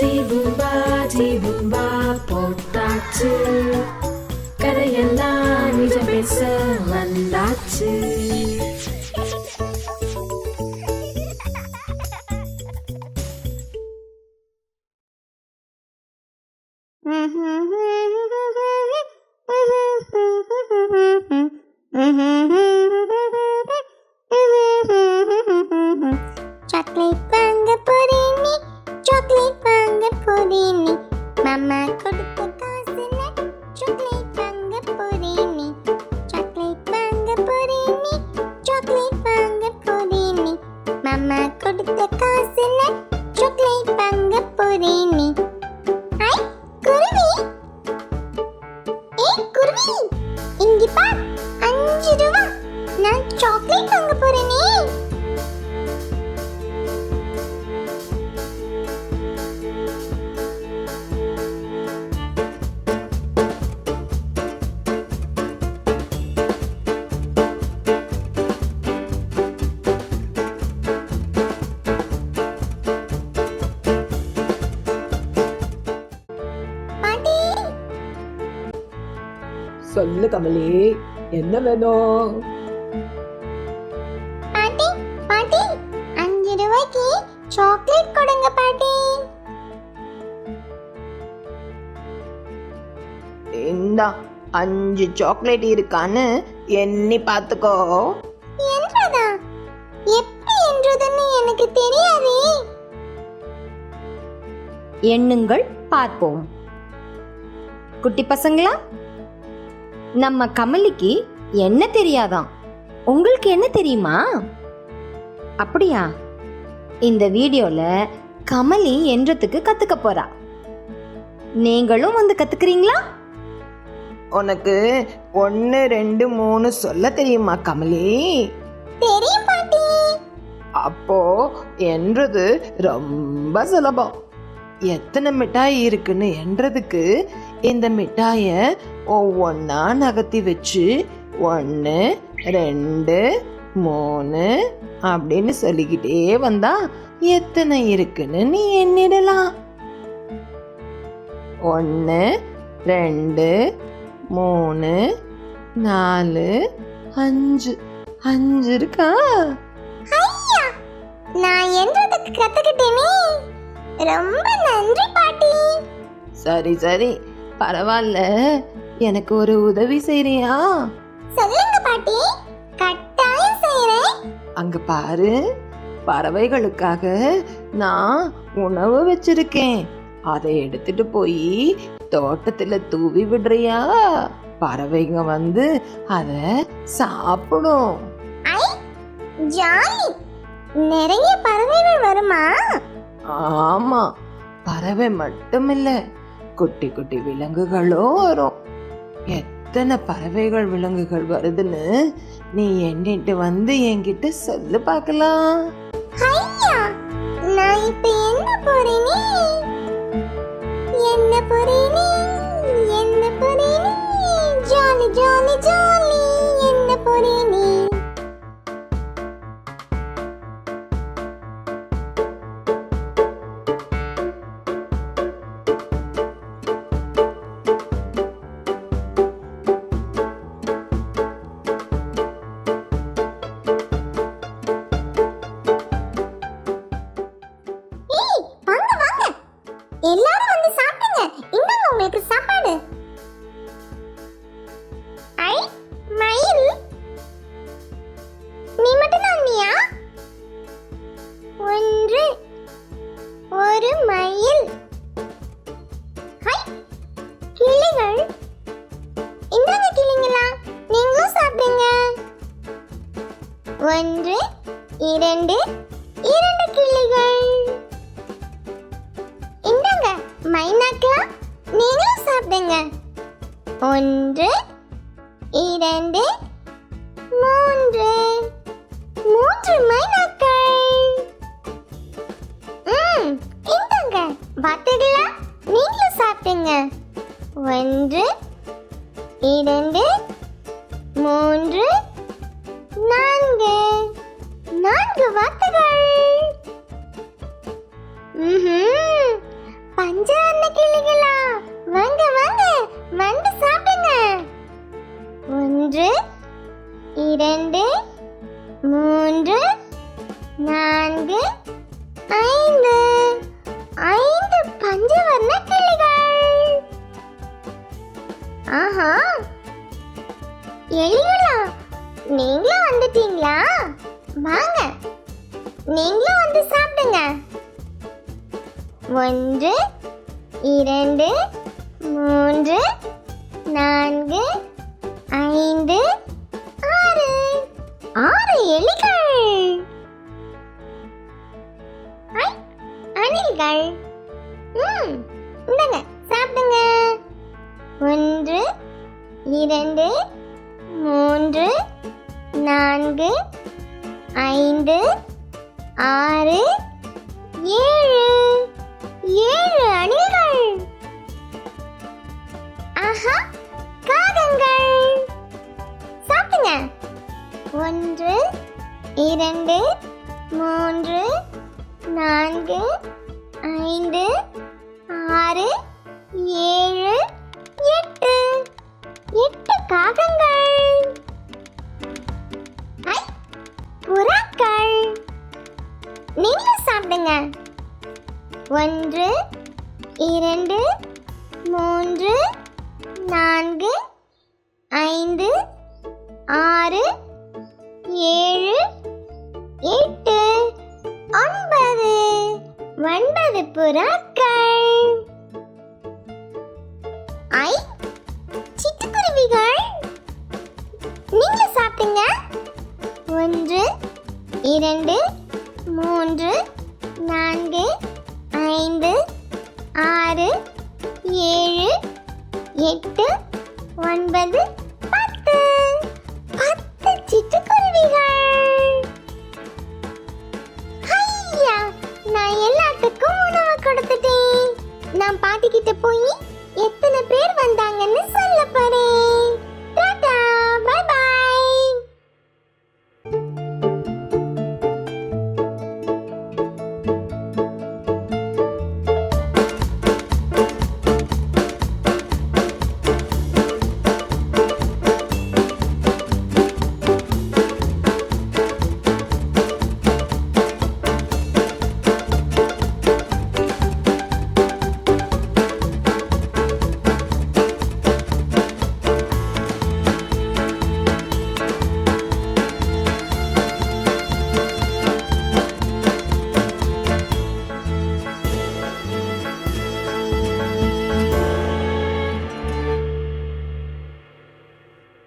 ஜீபும்பா ஜீபும்பா போட்டாச்சு. கதையெல்லாம் நிஜம் பேச வந்தாச்சு. சாக்லேட் சாக்லேட் வாங்க போறேனே. சொல்லு கமலி என்ன வேணும்? சாக்லேட் கொடுங்க பாட்டி. இந்தா அஞ்சு சாக்லேட் இருக்கான்னு எண்ணி பார்த்துக்கோ. என்றதா? எப்படி என்றதுன்னு எனக்கு தெரியாதே. எண்ணுங்கள் பார்ப்போம். குட்டி பசங்களா நம்ம கமலிக்கு என்ன தெரியாதாம் உங்களுக்கு என்ன தெரியுமா? அப்படியா? இந்த வீடியோல கமலி என்றதுக்கு கத்துக்க போறா. நீங்களும் வந்து கத்துக்கிறீங்களா? உனக்கு ஒன்று ரெண்டு மூணு சொல்ல தெரியுமா கமலி? தெரியும் பாட்டி. அப்போ என்றது ரொம்ப சுலபம். எத்தனை மிட்டாய் இருக்குன்னு என்றதுக்கு இந்த மிட்டாய ஒவ்வொன்றா நகர்த்தி வச்சு ஒன்று ரெண்டு மூணு அப்படின்னு சொல்லிக்கிட்டே வந்தா எத்தனை இருக்குன்னு நீ எண்ணிடலாம். ஒன்று ரெண்டு மூணு நாலு அஞ்சு. அஞ்சு இருக்கா? ஐயா நான் என்றதுக்கு கத்துக்கிட்டேனே. ரொம்ப நன்றி பாட்டி. சரி சரி. பரவாயில்ல எனக்கு ஒரு உதவி செய்றியா? சொல்லுங்க பாட்டி. அங்க பாரு பறவைகளுக்காக நான் உணவு வச்சிருக்கேன். அதை எடுத்துட்டு போய் தோட்டத்துல தூவி விடுறியா? பறவைங்க வந்து அத சாப்பிடும். ஜாலி. நிறைய பறவைகள் வருமா? ஆமா பறவை மட்டுமில்ல குட்டி குட்டி விலங்குகளும் வரும். எத்தனை பறவைகள் விலங்குகள் வருதுன்னு நீ எண்ணிட்டு வந்து என்கிட்ட சொல்லு பார்க்கலாம். எல்லாரும் வந்து சாப்பிடுங்க. இந்தாங்க உங்களுக்கு சாப்பாடு. ஐ மயில். நீ மட்டும் தான் வந்தியா ஒன்று. ஒரு மயில். மைனாக்களா நீங்களும் சாப்பிடுங்க. ஒன்று இரண்டு மூன்று. மூன்று மைனாக்கள். ம் இந்தாங்க. பார்த்தீங்களா நீங்களும் சாப்பிடுங்க. ஒன்று இரண்டு மூன்று நான்கு. நான்கு வார்த்தைகள் ம்ஹும். இரண்டு மூன்று நான்கு ஐந்து. ஐந்து பஞ்சவர்ண கிளிகள். ஆஹா. எலிகளா நீங்களும் வந்துட்டீங்களா? வாங்க நீங்களும் வந்து சாப்பிடுங்க. ஒன்று இரண்டு மூன்று நான்கு ஐந்து ஆறு எலிகள். ஐ, அணில்கள். ம் இந்தாங்க சாப்பிடுங்க. ஒன்று இரண்டு மூன்று நான்கு ஐந்து ஆறு ஏழு. ஏழு அணில்கள். ஆஹா இரண்டு மூன்று நான்கு ஐந்து ஆறு ஏழு எட்டு. எட்டு காகங்கள். ஐ புறாக்கள். நீங்களும் சாப்பிடுங்க. ஒன்று இரண்டு மூன்று நான்கு ஐந்து ஆறு ஏழு எட்டு ஒன்பது ஒன்பது புறாக்கள். ஐ சிட்டுக்குருவிகள். நீங்க சாப்பிடுங்க. ஒன்று இரண்டு மூன்று நான்கு ஐந்து ஆறு ஏழு எட்டு ஒன்பது பத்து. பத்து சிட்டுக்குருவிகள். பாட்டி கிட்ட போய் எத்தனை பேர் வந்தாங்கன்னு சொல்ல போறேன்.